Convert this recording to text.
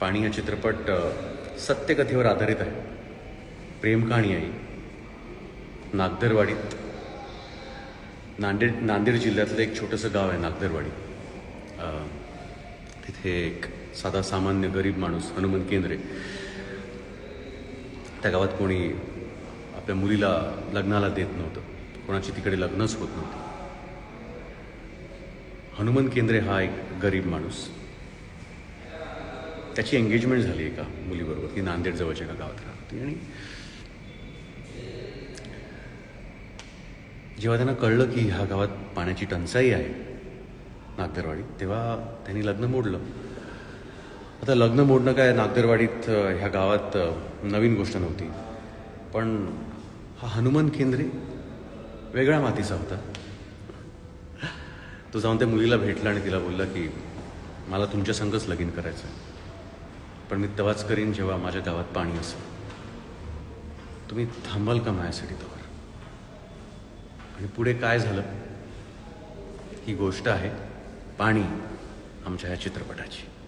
पाणी हा चित्रपट सत्यकथेवर आधारित आहे. प्रेम कहाणी आहे. नागदरवाडीत नांदेड नांदेड जिल्ह्यातलं एक छोटंसं गाव आहे नागदरवाडी. तिथे एक साधा सामान्य गरीब माणूस हनुमान केंद्रे. त्या गावात कोणी आपल्या मुलीला लग्नाला देत नव्हतं. कोणाची तिकडे लग्नच होत नव्हती. हनुमान केंद्रे हा एक गरीब माणूस. त्याची एंगेजमेंट झाली एका मुलीबरोबर ती नांदेड जवळच्या एका गावात राहत. होती आणि जेव्हा त्यांना कळलं की ह्या गावात पाण्याची टंचाई आहे नागदरवाडीत तेव्हा त्यांनी लग्न मोडलं. आता लग्न मोडणं काय नागदरवाडीत ह्या गावात नवीन गोष्ट नव्हती. पण हा हनुमान केंद्रे वेगळ्या मातीचा होता. तो जाऊन त्या मुलीला भेटला आणि तिला बोलला की मला तुमच्या संगच लगीन करायचं आहे. पण मी तवाच करीन जेव्हा माझ्या गावात पाणी असेल. तुम्ही थांबाल का माझ्यासाठी तवर? आणि पुढे काय झालं? ही गोष्ट आहे पाणी आमच्या या चित्रपटाची.